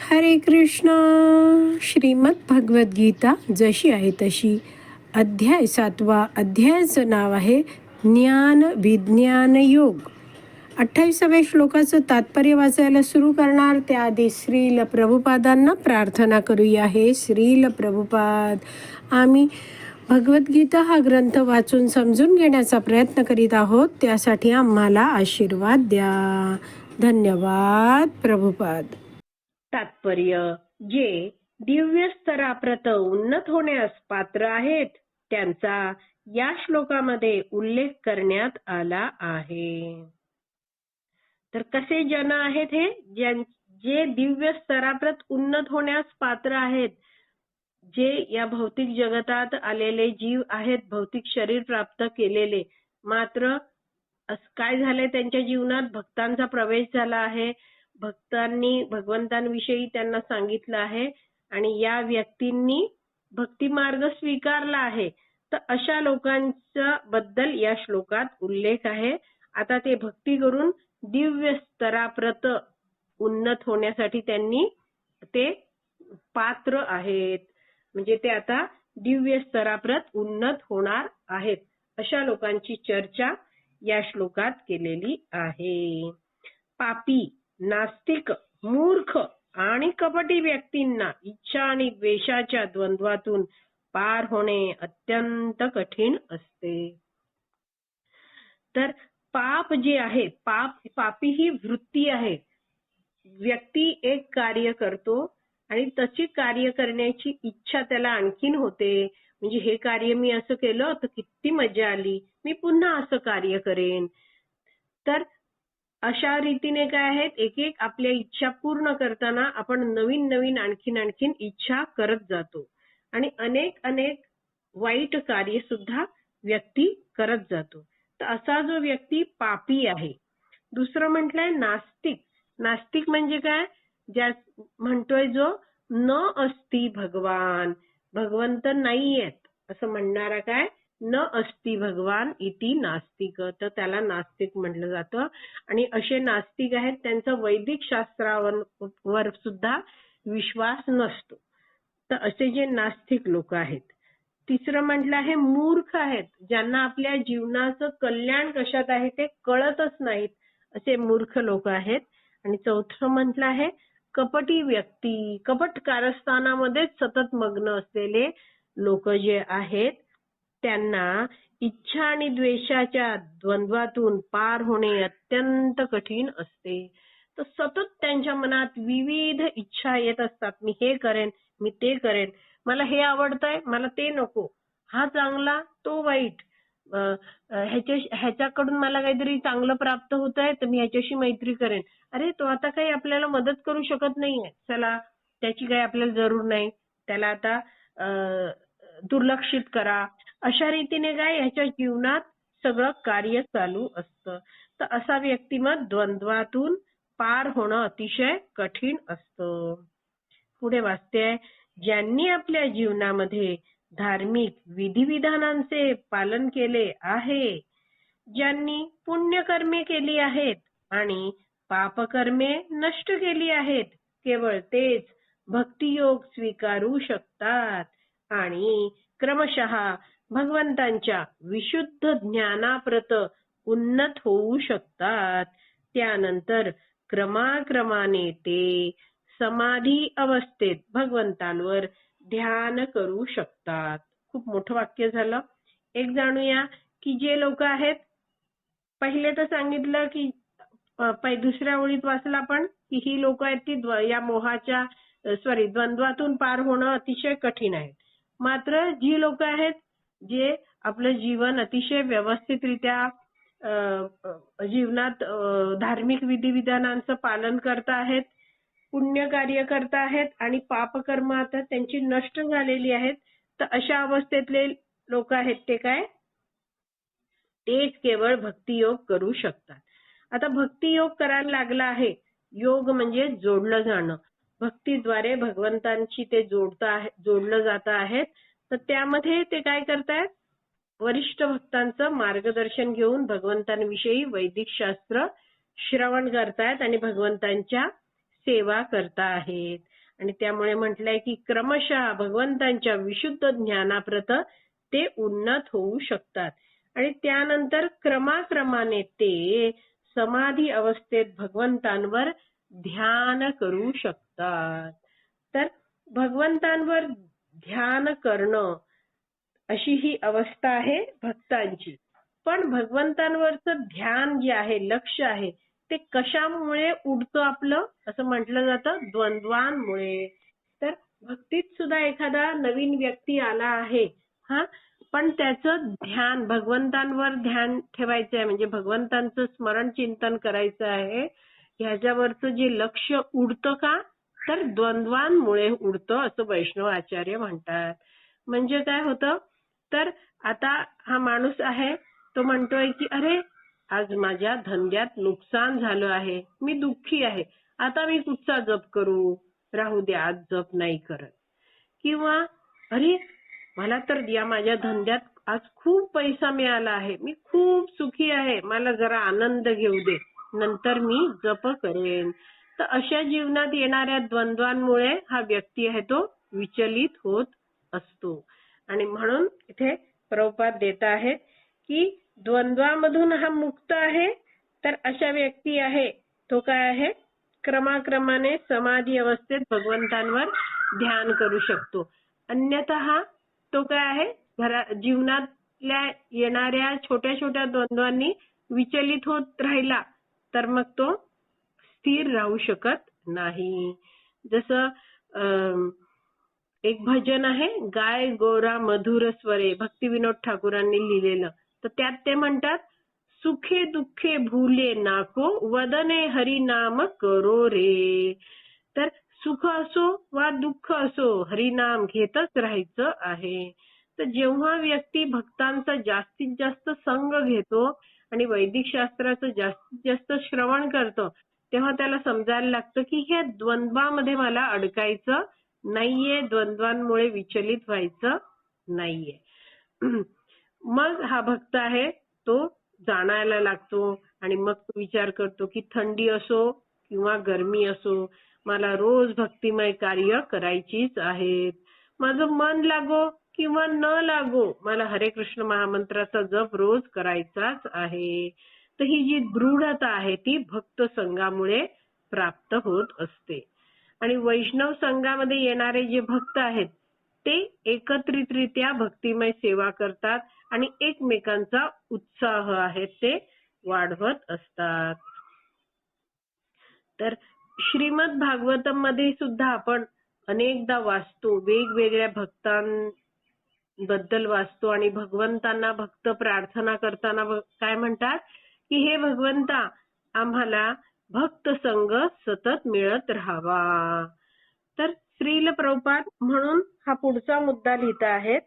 हरे कृष्ण। श्रीमद भगवद्गीता जशी आहे तशी. अध्याय सातवा अध्यायाचं नाव आहे ज्ञान विज्ञान योग. अठ्ठावीसाव्या श्लोकाचं तात्पर्य वाचायला सुरू करणार. त्याआधी श्रील प्रभुपादांना प्रार्थना करूया. हे श्रील प्रभुपाद आम्ही भगवद्गीता हा ग्रंथ वाचून समजून घेण्याचा प्रयत्न करीत आहोत. त्यासाठी आम्हाला आशीर्वाद द्या. धन्यवाद प्रभुपाद. तात्पर्य जे दिव्य स्तराप्रत उन्नत होण्यास पात्र आहेत त्यांचा या श्लोकामध्ये उल्लेख करण्यात आला आहे. तर कसे जन आहेत हे? ज्यां- जे दिव्य स्तराप्रत उन्नत होण्यास पात्र आहेत जे या भौतिक जगतात आलेले जीव आहेत भौतिक शरीर प्राप्त केलेले मात्र काय झाले? त्यांच्या जीवनात भक्तांचा प्रवेश झाला आहे. भक्तांनी भगवंतांविषयी त्यांना सांगितलं आहे आणि या व्यक्तींनी भक्ती मार्ग स्वीकारला आहे. तर अशा लोकांच्या बद्दल या श्लोकात उल्लेख आहे. आता ते भक्ती करून दिव्य स्तराप्रत उन्नत होण्यासाठी त्यांनी ते पात्र आहेत. म्हणजे ते आता दिव्य स्तराप्रत उन्नत होणार आहेत. अशा लोकांची चर्चा या श्लोकात केलेली आहे. पापी नास्तिक मूर्ख आणि कपटी व्यक्तींना इच्छा आणि द्वेषाच्या द्वंद्वातून पार होणे अत्यंत कठीण असते. तर पाप जे आहे पाप पापी ही वृत्ती आहे. व्यक्ती एक कार्य करतो आणि तशी कार्य करण्याची इच्छा त्याला आणखीन होते. म्हणजे हे कार्य मी असं केलं तर किती मजा आली मी पुन्हा असं कार्य करेन. तर अशा रीतीने काय आहेत? एक एक आपल्या इच्छा पूर्ण करताना आपण नवीन नवीन आणखीन आणखीन इच्छा करत जातो. आणि अनेक अनेक वाईट कार्य सुद्धा व्यक्ती करत जातो. तर असा जो व्यक्ती पापी आहे दुसरं म्हटलंय नास्तिक. नास्तिक म्हणजे काय? ज्या म्हणतोय जो न अस्ति भगवान. भगवंत नाहीयेत. असं म्हणणारा काय? न अस्ति भगवान इति नास्तिक. तर त्याला नास्तिक म्हटलं जातं. आणि असे नास्तिक आहेत त्यांचा वैदिक शास्त्रावर वर सुद्धा विश्वास नसतो. तर असे जे नास्तिक लोक आहेत तिसरं म्हटलं आहे मूर्ख आहेत. ज्यांना आपल्या जीवनाचं कल्याण कशात आहे ते कळतच नाहीत असे मूर्ख लोक आहेत. आणि चौथं म्हटलं आहे कपटी व्यक्ती कपट कारस्थानामध्येच सतत मग्न असलेले लोक जे आहेत त्यांना इच्छा आणि द्वेषाच्या द्वंद्वातून पार होणे अत्यंत कठीण असते. तर सतत त्यांच्या मनात विविध इच्छा येत असतात. मी हे करेन मी ते करेन. मला हे आवडतंय मला ते नको. हा चांगला तो वाईट. ह्याच्याकडून मला काहीतरी चांगलं प्राप्त होत आहे तर मी ह्याच्याशी मैत्री करेन. अरे तो आता काही आपल्याला मदत करू शकत नाहीये. चला त्याची काही आपल्याला जरूर नाही. त्याला आता दुर्लक्षित करा. अशा रीतीने काय याच्या जीवनात सगळं कार्य चालू असतं. तर असा व्यक्तिमत द्वंद्वातून पार होणं अतिशय कठीण असतं. पुढे वाचते ज्यांनी आपल्या जीवनामध्ये धार्मिक विधिविधानांचे पालन केले आहे ज्यांनी पुण्यकर्मे केली आहेत आणि पापकर्मे नष्ट केली आहेत केवळ तेच भक्तियोग स्वीकारू शकतात आणि क्रमशः भगवंतांच्या विशुद्ध ज्ञानाप्रत उन्नत होऊ शकतात. त्यानंतर क्रमाक्रमाने ते समाधी अवस्थेत भगवंतांवर ध्यान करू शकतात. खूप मोठं वाक्य झालं. एक जाणूया की जे लोक आहेत पहिले तर सांगितलं की पै- दुसऱ्या ओळीत वाचलं आपण की ही लोक आहेत ती या मोहाच्या सॉरी द्वंद्वातून पार होणं अतिशय कठीण आहे. मात्र जी लोक आहेत जे आपलं जीवन अतिशय व्यवस्थितरित्या जीवनात धार्मिक विधिविधानांचं पालन करत आहेत पुण्य कार्य करत आहेत आणि पापकर्म आता त्यांची नष्ट झालेली आहेत तर अशा अवस्थेतले लोक आहेत ते काय? तेच केवळ भक्तियोग करू शकतात. आता भक्तियोग करायला लागला आहे. योग म्हणजे जोडलं जाणं. भक्तीद्वारे भगवंतांशी ते जोडता आहे जोडलं जात आहेत. तर त्यामध्ये ते काय करतायत? वरिष्ठ भक्तांचं मार्गदर्शन घेऊन भगवंतांविषयी वैदिक शास्त्र श्रवण करतायत आणि भगवंतांच्या सेवा करता आहेत आणि त्यामुळे म्हटलंय की क्रमशः भगवंतांच्या विशुद्ध ज्ञानाप्रत ते उन्नत होऊ शकतात. आणि त्यानंतर क्रमाक्रमाने ते समाधी अवस्थेत भगवंतांवर ध्यान करू शकतात. तर भगवंतांवर ध्यान करणं अशी ही अवस्था आहे भक्तांची. पण भगवंतांवरचं ध्यान जे आहे लक्ष आहे ते कशामुळे उडतं आपलं? असं म्हटलं जातं द्वंद्वांमुळे. तर भक्तीत सुद्धा एखादा नवीन व्यक्ती आला आहे हा? पण त्याचं ध्यान भगवंतांवर ध्यान ठेवायचं आहे म्हणजे भगवंतांचं स्मरण चिंतन करायचं आहे ह्याच्यावरचं जे लक्ष उडतं का? तर द्वंद्वांमुळे उडतं असं वैष्णव आचार्य म्हणतात. म्हणजे काय होतं? तर आता हा माणूस आहे तो म्हणतोय की अरे आज माझ्या धंद्यात नुकसान झालं आहे. मी दुःखी आहे. आता मी कुठचा जप करू? राहू दे आज जप नाही करत. किंवा अरे मला तर या माझ्या धंद्यात आज खूप पैसा मिळाला आहे. मी खूप सुखी आहे. मला जरा आनंद घेऊ दे. नंतर मी जप करेन. तर अशा जीवनात येणाऱ्या द्वंद्वांमुळे हा व्यक्ती आहे तो विचलित होत असतो. आणि म्हणून इथे प्रभुपाद देत आहेत की द्वंद्वामधून हा मुक्त आहे तर अशा व्यक्ती आहे तो काय आहे? क्रमाक्रमाने समाधी अवस्थेत भगवंतांवर ध्यान करू शकतो. अन्यथा तो काय आहे? घरा जीवनातल्या येणाऱ्या छोट्या छोट्या द्वंद्वांनी विचलित होत राहिला तर मग तो स्थिर राहू शकत नाही. जसं अं, एक भजन आहे गाय गोरा मधुर स्वरे भक्तिविनोद ठाकूरांनी लिहिलेलं. तर त्यात ते म्हणतात सुखे दुःखे भूले नाको वदने हरी नाम करो रे. तर सुख असो वा दुःख असो हरिनाम घेतच राहायचं आहे. तर जेव्हा व्यक्ती भक्तांचा जास्तीत जास्त संग घेतो आणि वैदिक शास्त्राचं जास्तीत जास्त श्रवण करतो तेव्हा त्याला समजायला लागतं की ह्या द्वंद्वामध्ये मला अडकायचं नाहीये द्वंद्वांमुळे विचलित व्हायचं नाहीये. मग हा भक्त आहे तो जाणायला लागतो आणि मग तो विचार करतो की थंडी असो किंवा गरमी असो मला रोज भक्तिमय कार्य करायचीच आहेत. माझं मन लागो किंवा न लागो मला हरे कृष्ण महामंत्राचा जप रोज करायचाच आहे. तर ही जी दृढता आहे ती भक्त संघामुळे प्राप्त होत असते. आणि वैष्णव संघामध्ये येणारे जे भक्त आहेत ते एकत्रितरित्या भक्तिमय सेवा करतात आणि एकमेकांचा उत्साह आहे ते वाढवत असतात. तर श्रीमद भागवतममध्ये सुद्धा आपण अनेकदा वाचतो वेगवेगळ्या भक्तांबद्दल वाचतो आणि भगवंतांना भक्त प्रार्थना करताना काय म्हणतात? की हे भगवंता आम्हाला भक्त संघ सतत मिळत राहावा. तर श्रील प्रभुपाद म्हणून हा पुढचा मुद्दा लिहित आहेत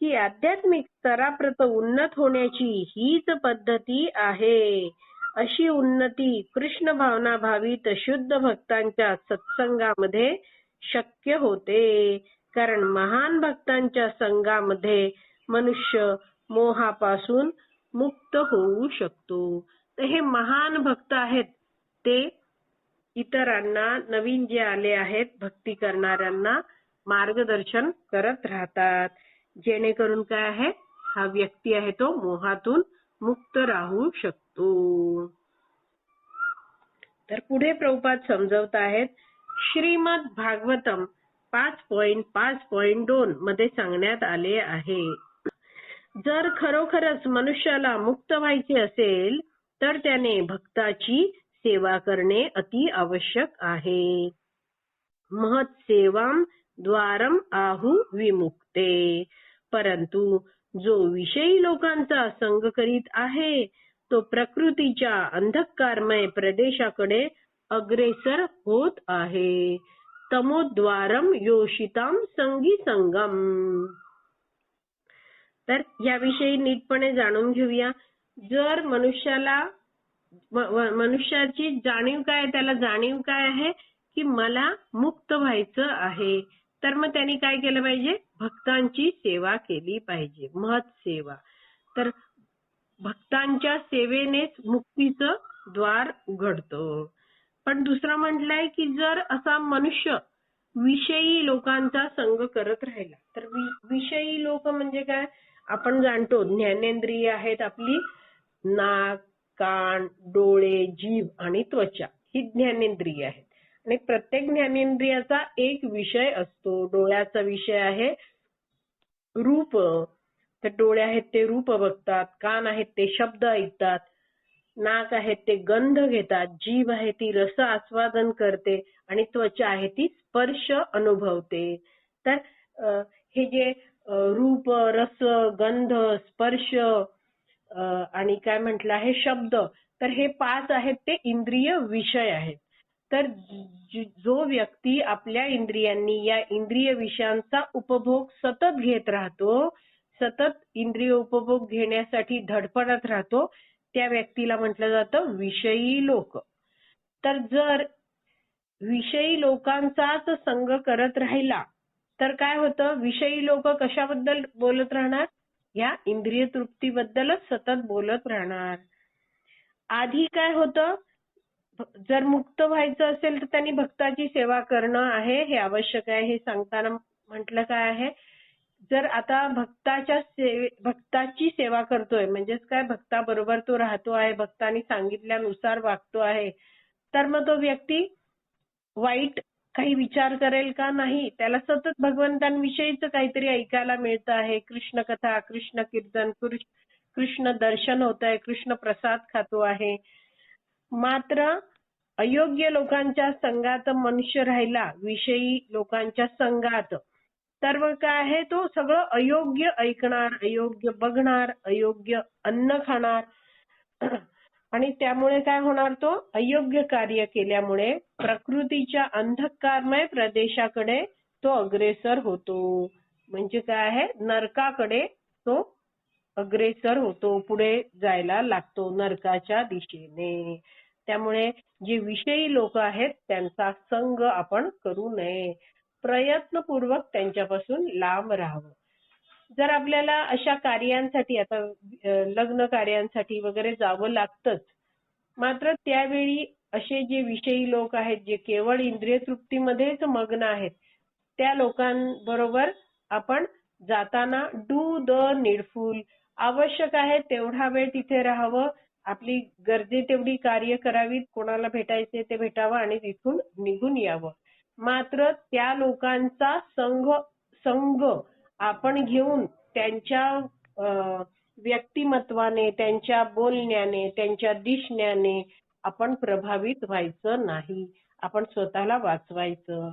की आध्यात्मिक स्तराप्रत उन्नत होण्याची हीच पद्धती आहे. अशी उन्नती कृष्ण भावना भावित शुद्ध भक्तांच्या सत्संगामध्ये शक्य होते. कारण महान भक्तांच्या संघामध्ये मनुष्य मोहापासून मुक्त होऊ शकतो. तर हे महान भक्त आहेत. ते इतरांना नवीन जे आले आहेत भक्ती करणाऱ्यांना मार्गदर्शन करत राहतात. जेणेकरून काय आहे? हा व्यक्ती आहे तो मोहातून मुक्त राहू शकतो. तर पुढे प्रभुपाद समजवत आहेत श्रीमद भागवतम पाच पॉइंट पाच पॉइंट दोन मध्ये सांगण्यात आले आहे. जर खरोखरच मनुष्याला मुक्त व्हायचे असेल तर त्याने भक्ताची सेवा करणे अति आवश्यक आहे. महत सेवाम द्वारम आहु विमुक्ते. परंतु जो विषयी लोकांचा संग करीत आहे तो प्रकृतीच्या अंधकारमय प्रदेशाकडे अग्रेसर होत आहे. तमोद्वारम योषिताम संगी संगम. तर याविषयी नीटपणे जाणून घेऊया. जर मनुष्याला मनुष्याची जाणीव काय त्याला जाणीव काय आहे की मला मुक्त व्हायचं आहे तर मग त्यांनी काय केलं पाहिजे? भक्तांची सेवा केली पाहिजे महत सेवा. तर भक्तांच्या सेवेनेच मुक्तीचं द्वार उघडतं. पण दुसरं म्हटलंय की जर असा मनुष्य विषयी लोकांचा संग करत राहिला तर विषयी लोक म्हणजे काय? आपण जाणतो ज्ञानेंद्रिय आहेत आपली नाक कान डोळे जीभ आणि त्वचा ही ज्ञानेंद्रिय आहेत. आणि प्रत्येक ज्ञानेंद्रियाचा एक विषय असतो. डोळ्याचा विषय आहे रूप. तर डोळे आहेत ते रूप बघतात कान आहेत ते शब्द ऐकतात नाक आहेत ते गंध घेतात जीभ आहे ती रस आस्वादन करते आणि त्वचा आहे ती स्पर्श अनुभवते. तर हे जे रूप रस गंध स्पर्श आणि काय म्हटलं आहे शब्द. तर हे पाच आहेत ते इंद्रिय विषय आहेत. तर जो व्यक्ती आपल्या इंद्रियांनी या इंद्रिय विषयांचा उपभोग सतत घेत राहतो सतत इंद्रिय उपभोग घेण्यासाठी धडपडत राहतो त्या व्यक्तीला म्हटलं जातं विषयी लोक. तर जर विषयी लोकांचाच संग करत राहिला तर काय होतं? विषयी लोक कशाबद्दल बोलत राहणार? या इंद्रिय तृप्तीबद्दलच सतत बोलत राहणार. आधी काय होतं? जर मुक्त व्हायचं असेल तर त्यांनी भक्ताची सेवा करणं आहे हे आवश्यक आहे. हे सांगताना म्हटलं काय आहे? जर आता भक्ताच्या सेवे भक्ताची सेवा करतोय म्हणजेच काय? भक्ताबरोबर तो राहतो आहे भक्तानी सांगितल्यानुसार वागतो आहे. तर मग तो व्यक्ती वाईट काही विचार करेल का? नाही. त्याला सतत भगवंतांविषयीच काहीतरी ऐकायला मिळतं आहे. कृष्ण कथा कृष्ण कीर्तन कृष्ण कृष्ण दर्शन होत आहे. कृष्ण प्रसाद खातो आहे. मात्र अयोग्य लोकांच्या संघात मनुष्य राहिला विषयी लोकांच्या संघात तर मग काय आहे? तो सगळं अयोग्य ऐकणार अयोग्य बघणार अयोग्य अन्न खाणार. आणि त्यामुळे काय होणार तो? अयोग्य कार्य केल्यामुळे प्रकृतीच्या अंधकारमय प्रदेशाकडे तो अग्रेसर होतो. म्हणजे काय आहे? नरकाकडे तो अग्रेसर होतो. पुढे जायला लागतो नरकाच्या दिशेने. त्यामुळे जे विषयी लोक आहेत त्यांचा संग आपण करू नये. प्रयत्नपूर्वक त्यांच्यापासून लांब राहावं. जर आपल्याला अशा कार्यांसाठी आता लग्न कार्यांसाठी वगैरे जावं लागतंच मात्र त्यावेळी असे जे विषयी लोक आहेत जे केवळ इंद्रिय तृप्तीमध्येच मग्न आहेत त्या लोकांबरोबर आपण जाताना डू द नीडफुल आवश्यक आहे तेवढा वेळ तिथे राहावं आपली गरजे तेवढी कार्य करावीत कोणाला भेटायचे ते भेटावं आणि तिथून निघून यावं. मात्र त्या लोकांचा संघ संघ आपण घेऊन त्यांच्या व्यक्तिमत्वाने त्यांच्या बोलण्याने त्यांच्या दिसण्याने आपण प्रभावित व्हायचं नाही. आपण स्वतःला वाचवायचं.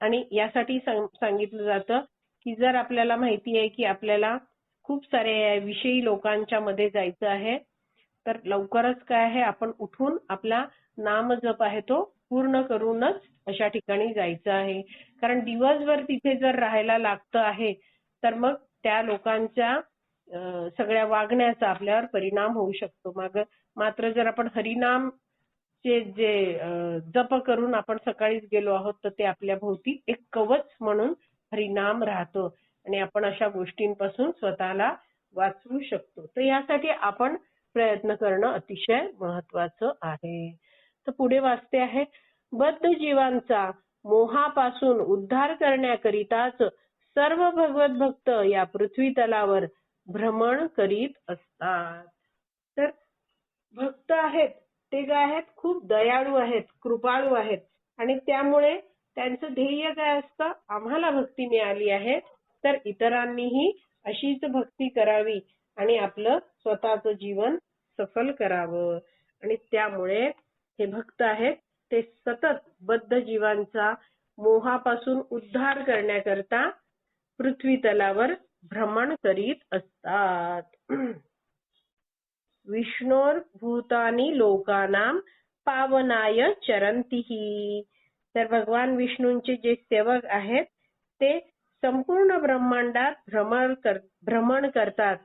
आणि यासाठी सांगितलं जातं की जर आपल्याला माहिती आहे की आपल्याला खूप सारे विषयी लोकांच्या मध्ये जायचं आहे तर लवकरच काय आहे आपण उठून आपला नाम जप आहे तो पूर्ण करूनच अशा ठिकाणी जायचं आहे. कारण दिवसभर तिथे जर राहायला लागतं आहे तर मग त्या लोकांच्या सगळ्या वागण्याचा आपल्यावर परिणाम होऊ शकतो. माग मात्र जर आपण हरिनाम चे जे जप करून आपण सकाळीच गेलो आहोत तर ते आपल्या भोवती एक कवच म्हणून हरिनाम राहतो. आणि आपण अशा गोष्टींपासून स्वतःला वाचवू शकतो. तर यासाठी आपण प्रयत्न करणं अतिशय महत्वाचं आहे. तर पुढे वाचते आहे बद्ध जीवांचा मोहापासून उद्धार करण्याकरिताच सर्व भगवत भक्त या पृथ्वी तलावर भ्रमण करीत असतात. तर भक्त आहेत ते काय आहेत? खूप दयाळू आहेत कृपाळू आहेत. आणि त्यामुळे त्यांचं ध्येय काय असतं? आम्हाला भक्ती मिळाली आहे तर इतरांनीही अशीच भक्ती करावी आणि आपलं स्वतःचं जीवन सफल करावं. आणि त्यामुळे हे भक्त आहेत ते सतत बद्ध जीवांचा मोहापासून उद्धार करण्याकरता पृथ्वी तलावर भ्रमण करीत असतात. विष्णोर भूतानी लोकानाम पावनाय चरंतीही तर भगवान विष्णूंचे जे सेवक आहेत ते संपूर्ण ब्रह्मांडात भ्रमण कर भ्रमण करतात.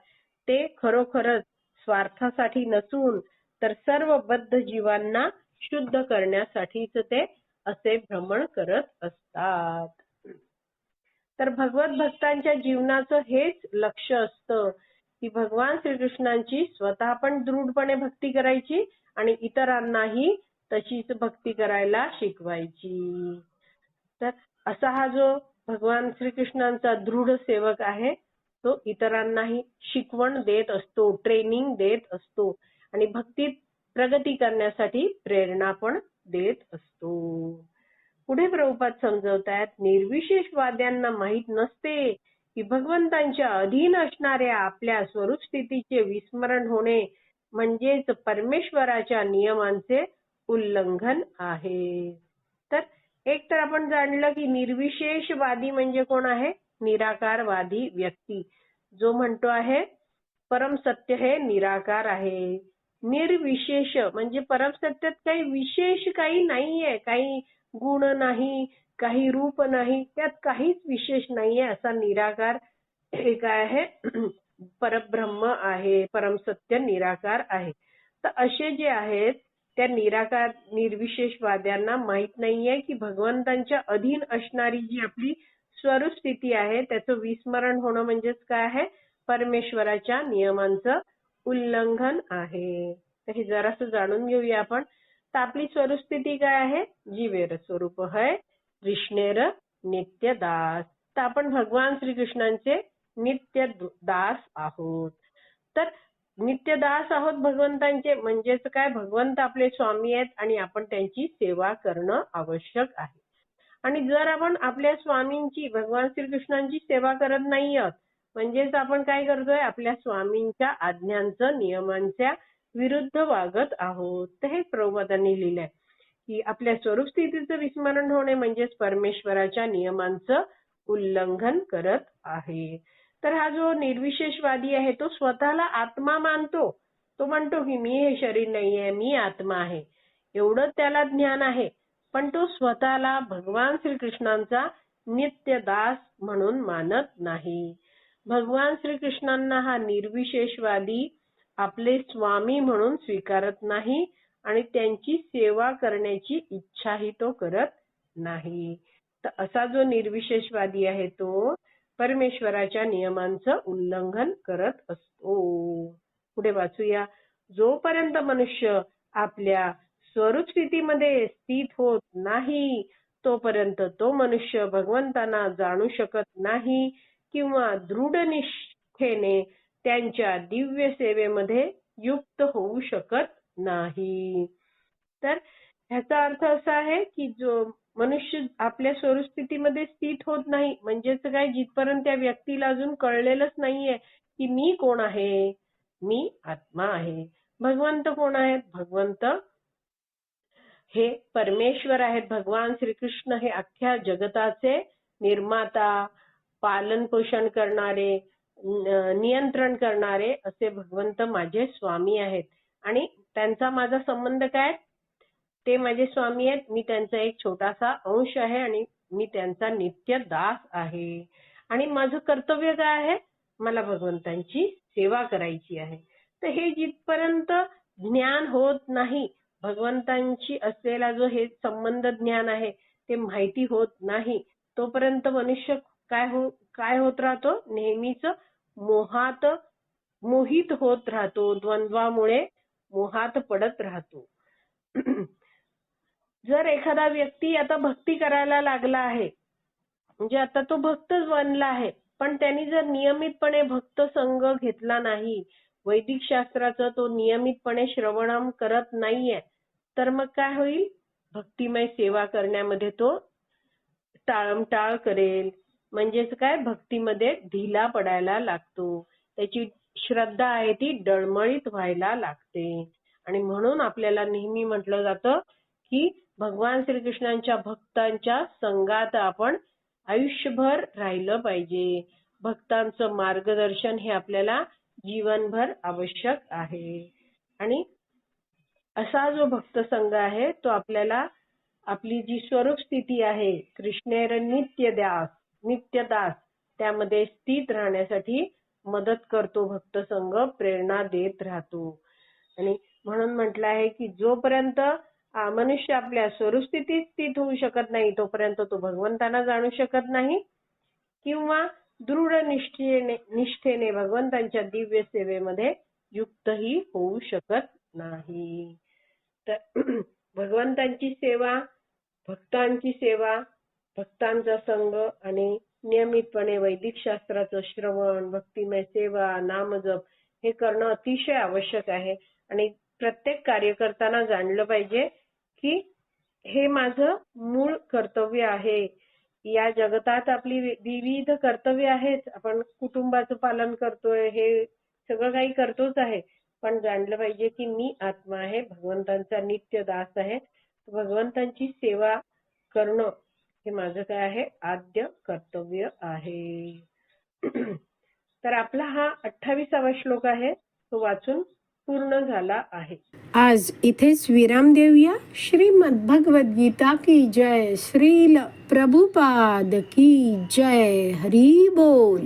ते खरोखरच स्वार्थासाठी नसून तर सर्व बद्ध जीवांना शुद्ध करण्यासाठीच ते असे भ्रमण करत असतात. तर भगवत भक्तांच्या जीवनाचं हेच लक्ष असतं की भगवान श्रीकृष्णांची स्वतः पण दृढपणे भक्ती करायची आणि इतरांनाही तशीच भक्ती करायला शिकवायची. तर असा हा जो भगवान श्रीकृष्णांचा दृढ सेवक आहे तो इतरांनाही शिकवण देत असतो ट्रेनिंग देत असतो आणि भक्तीत प्रगती करण्यासाठी प्रेरणा पण देत असतो. पुढे प्रभुपात समजवतात निर्विशेष निर्विशेषवाद्यांना माहीत नसते की भगवंतांच्या अधीन असणाऱ्या आपल्या स्वरूप स्थितीचे विस्मरण होणे म्हणजेच परमेश्वराच्या नियमांचे उल्लंघन आहे. तर एक तर आपण जाणलं की निर्विशेषवादी म्हणजे कोण आहे? निराकारवादी व्यक्ती. जो म्हणतो आहे परम सत्य हे निराकार आहे. निर्विशेष म्हणजे परम सत्यात काही विशेष काही नाहीये. काही गुण नाही काही रूप नाही त्यात काहीच विशेष नाहीये असा निराकार हे काय आहे. परब्रह्म आहे परम सत्य निराकार आहे. तर असे जे आहेत त्या निराकार निर्विशेषवाद्यांना माहीत नाहीये की भगवंतांच्या अधीन असणारी जी आपली स्वरूप स्थिती आहे त्याचं विस्मरण होणं म्हणजेच काय आहे? परमेश्वराच्या नियमांचं उल्लंघन आहे. तर हे जरासं जाणून घेऊया आपण. तर आपली स्वरूपस्थिती काय आहे? जीवेर स्वरूप हय कृष्णेर नित्य दास. तर आपण भगवान श्रीकृष्णांचे नित्य दास आहोत. तर नित्य दास आहोत भगवंतांचे म्हणजेच काय? भगवंत आपले स्वामी आहेत आणि आपण त्यांची सेवा करणं आवश्यक आहे. आणि जर आपण आपल्या स्वामींची भगवान श्रीकृष्णांची सेवा करत नाही आहोत म्हणजेच आपण काय करतोय? आपल्या स्वामींच्या आज्ञांचं नियमांच्या विरुद्ध वागत आहोत. तर हे प्रभुपादांनी लिहिलंय. की आपल्या स्वरूप स्थितीचं विस्मरण होणे म्हणजेच परमेश्वराच्या नियमांचं उल्लंघन करत आहे. तर हा जो निर्विशेषवादी आहे तो स्वतःला आत्मा मानतो. तो म्हणतो की मी हे शरीर नाहीये मी आत्मा आहे. एवढं त्याला ज्ञान आहे. पण तो स्वतःला भगवान श्रीकृष्णांचा नित्य दास म्हणून मानत नाही. भगवान श्रीकृष्णांना हा निर्विशेषवादी आपले स्वामी म्हणून स्वीकारत नाही आणि त्यांची सेवा करण्याची इच्छाही तो करत नाही. तर असा जो निर्विशेषवादी आहे तो परमेश्वराच्या नियमांचं उल्लंघन करत असतो. पुढे वाचूया. जोपर्यंत मनुष्य आपल्या स्वरूप स्थितीमध्ये स्थित होत नाही तोपर्यंत तो मनुष्य भगवंतांना जाणू शकत नाही. किंवा दृढ निष्ठेने त्यांच्या दिव्य सेवेमध्ये युक्त होऊ शकत नाही. तर ह्याचा अर्थ असा आहे की जो मनुष्य आपल्या स्वरूपस्थितीमध्ये स्थित होत नाही म्हणजेच काय? जिथपर्यंत त्या व्यक्तीला अजून कळलेलंच नाहीये की मी कोण आहे? मी आत्मा आहे. भगवंत कोण आहेत? भगवंत हे परमेश्वर आहेत. भगवान श्रीकृष्ण हे अख्ख्या जगताचे निर्माता पालन पोषण करणारे नियंत्रण करणारे असे भगवंत माझे स्वामी आहेत. आणि त्यांचा माझा संबंध काय? ते माझे स्वामी आहेत. मी त्यांचा एक छोटासा अंश आहे आणि मी त्यांचा नित्य दास आहे. आणि माझं कर्तव्य काय आहे? मला भगवंतांची सेवा करायची आहे. तर हे जिथपर्यंत ज्ञान होत नाही भगवंतांची असलेला जो हे संबंध ज्ञान आहे ते माहिती होत नाही तोपर्यंत मनुष्य काय हो काय होत राहतो? नेहमीच मोहात मोहित होत राहतो. द्वंद्वामुळे मोहात पडत राहतो. जर एखादा व्यक्ती आता भक्ती करायला लागला आहे म्हणजे आता तो भक्तच बनला आहे पण त्यांनी जर नियमितपणे भक्त संघ घेतला नाही वैदिक शास्त्राचं तो नियमितपणे श्रवणम करत नाहीये तर मग काय होईल? भक्तिमय सेवा करण्यामध्ये तो टाळमटाळ करेल. म्हणजेच काय? भक्तीमध्ये ढिला पडायला लागतो. त्याची श्रद्धा आहे ती डळमळीत व्हायला लागते. आणि म्हणून आपल्याला नेहमी म्हटलं जातं की भगवान श्रीकृष्णांच्या भक्तांच्या संघात आपण आयुष्यभर राहिलं पाहिजे. भक्तांचं मार्गदर्शन हे आपल्याला जीवनभर आवश्यक आहे. आणि असा जो भक्त संघ आहे तो आपल्याला आपली जी स्वरूप स्थिती आहे कृष्णेर नित्य द्यास नित्यदास. त्यामध्ये स्थित राहण्यासाठी मदत करतो भक्त संघ प्रेरणा देत राहतो. आणि म्हणून म्हटलं आहे की जोपर्यंत मनुष्य आपल्या स्वरूपस्थितीत स्थित होऊ शकत नाही तोपर्यंत तो भगवंतांना जाणू शकत नाही. किंवा दृढ निष्ठेने निष्ठेने भगवंतांच्या दिव्य सेवेमध्ये युक्तही होऊ शकत नाही. तर भगवंतांची सेवा भक्तांची सेवा भक्तांचा संघ आणि नियमितपणे वैदिक शास्त्राचं श्रवण भक्तिमय सेवा नामजप हे करणं अतिशय आवश्यक आहे. आणि प्रत्येक कार्य करताना जाणलं पाहिजे की हे माझं मूळ कर्तव्य आहे. या जगतात आपली विविध कर्तव्य आहेत. आपण कुटुंबाचं पालन करतोय हे सगळं काही करतोच आहे. पण जाणलं पाहिजे की मी आत्मा आहे भगवंतांचा नित्य दास आहे. भगवंतांची सेवा करणं हे माझं काय आहे? आद्य कर्तव्य आहे. तर आपला हा अठ्ठावीसावा श्लोक आहे. तो वाचून पूर्ण झाला आहे. आज इथेच विराम देऊया श्रीमद भगवद्गीता की जय. श्रील प्रभुपाद की जय. हरी बोल.